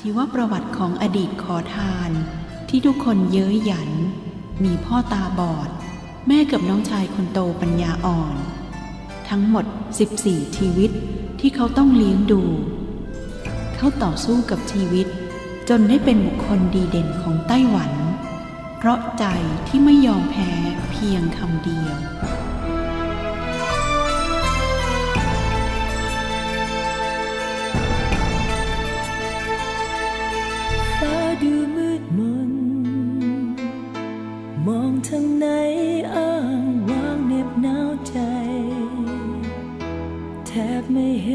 ชีวประวัติของอดีตขอทาน ที่ทุกคนเย้ยหยัน มีพ่อตาบอด แม่กับน้องชายคนโตปัญญาอ่อน ทั้งหมด 14 ชีวิตที่เขาต้องเลี้ยงดู เขาต่อสู้กับชีวิต จนได้เป็นบุคคลดีเด่นของไต้หวัน เพราะใจที่ไม่ยอมแพ้เพียงคำเดียว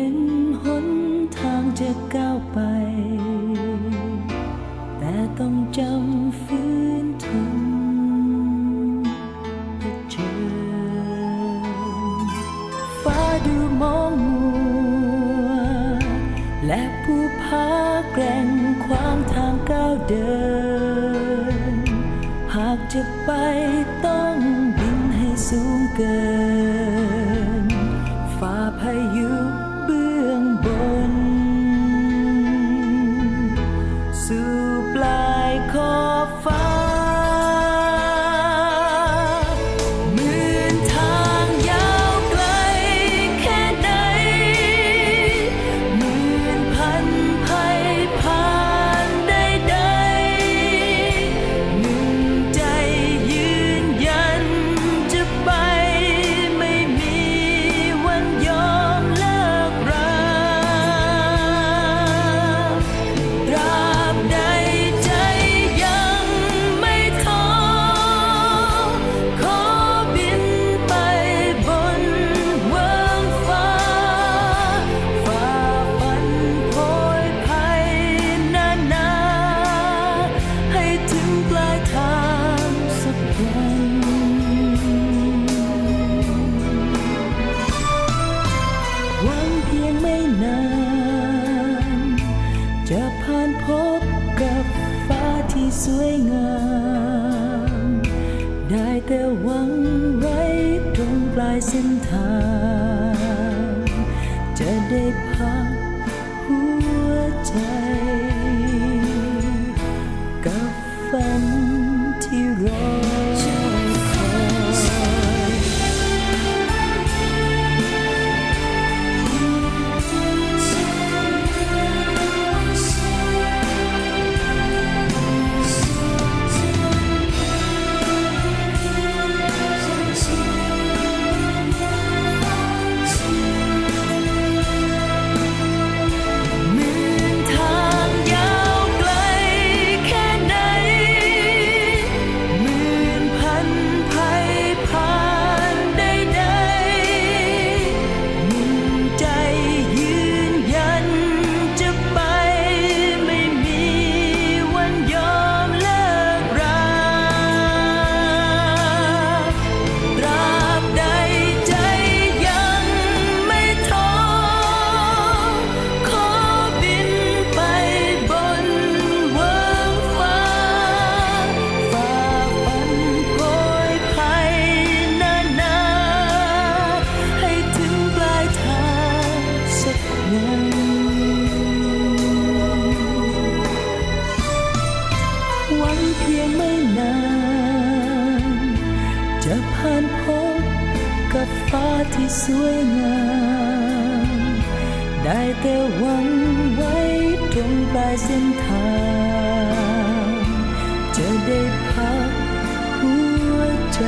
เห็นหนทางจะก้าวไป แต่ต้องจำฝืนทนต่อเจอฟ้าดูมองมัว และผู้พาแกร่งขวางทางก้าวเดิน หากจะไปต้องบินให้สูงเกิน แต่หวังไว้ตรงปลายเส้นทาง จะได้พักหัวใจ กับฝันที่รอ ผ่านพบกับฟ้าที่สวยงาม ได้แต่หวังไว้ตรงปลายเส้นทาง จะได้พักหัวใจ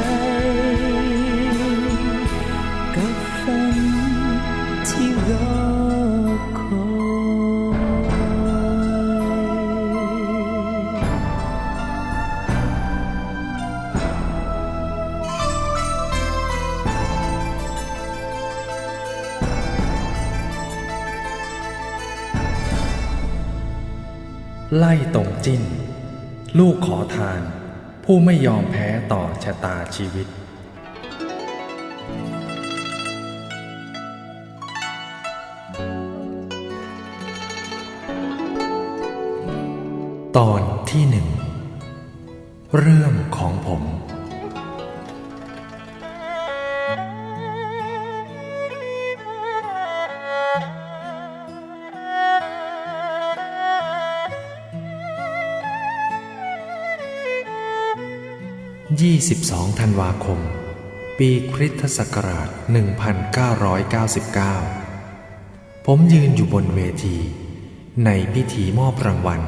ไล่ตรงจิ้น ลูกขอทาน ผู้ไม่ยอมแพ้ต่อชะตาชีวิต ตอนที่หนึ่ง เรื่องของผม 22 ธันวาคม ปีคริสตศักราช 1999 ผมยืนอยู่บนเวที ในพิธีมอบรางวัล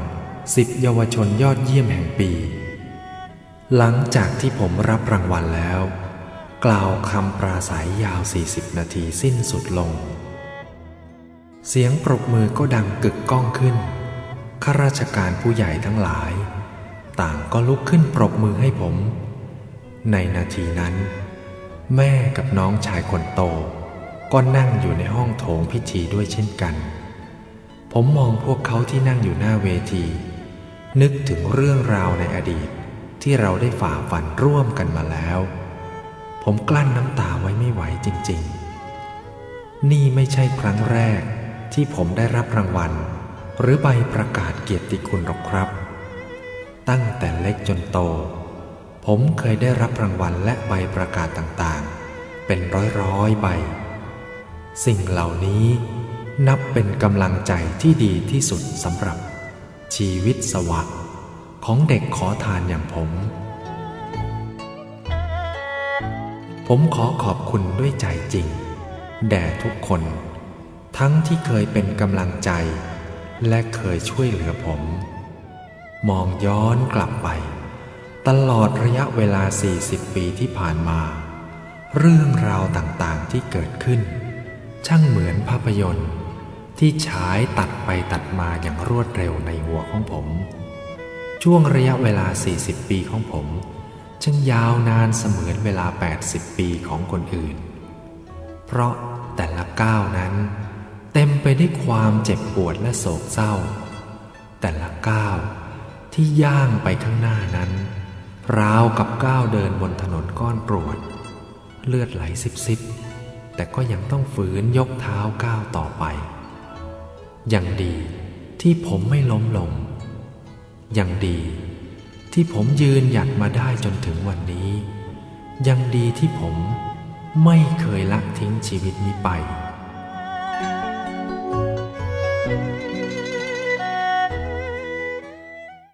สิบเยาวชนยอดเยี่ยมแห่งปี หลังจากที่ผมรับรางวัลแล้ว กล่าวคำปราศัยยาว 40 นาทีสิ้นสุดลง เสียงปรบมือก็ดังกึกก้องขึ้น ข้าราชการผู้ใหญ่ทั้งหลาย ต่างก็ลุกขึ้นปรบมือให้ผม ในนาทีนั้น แม่กับน้องชายคนโต ก็นั่งอยู่ในห้องโถงพิธีด้วยเช่นกัน ผมมองพวกเขาที่นั่งอยู่หน้าเวที นึกถึงเรื่องราวในอดีตที่เราได้ฝ่าฟันร่วมกันมาแล้ว ผมกลั้นน้ำตาไว้ไม่ไหวจริง ๆ นี่ไม่ใช่ครั้งแรกที่ผมได้รับรางวัล หรือใบประกาศเกียรติคุณหรอกครับ ตั้งแต่เล็กจนโต ผมเคยได้รับรางวัลและใบประกาศต่างๆ เป็นร้อยๆใบ สิ่งเหล่านี้นับเป็นกำลังใจที่ดีที่สุดสำหรับ ชีวิตสวะของเด็กขอทานอย่างผม ผมขอขอบคุณด้วยใจจริง แด่ทุกคน ทั้งที่เคยเป็นกำลังใจ และเคยช่วยเหลือผม มองย้อนกลับไป ตลอดระยะเวลา 40 ปีที่ผ่านมา เรื่องราวต่างๆที่เกิดขึ้น ช่างเหมือนภาพยนตร์ ที่ฉายตัดไปตัดมาอย่างรวดเร็วในหัวของผม ช่วงระยะเวลา 40 ปีของผมช่างยาวนานเสมือนเวลา 80 ปีของคนอื่น เพราะแต่ละก้าวนั้น เต็มไปด้วยความเจ็บปวดและโศกเศร้า แต่ละก้าวที่ย่างไปข้างหน้านั้น ราวกับก้าวเดินบนถนนก้อนกรวด เลือดไหลซิบๆแต่ก็ยังต้องฝืนยกเท้าก้าวต่อไปยังดีที่ผมไม่ล้มลงยังดีที่ผมยืนหยัดมาได้จนถึงวันนี้ ยังดีที่ผมไม่เคยละทิ้งชีวิตนี้ไป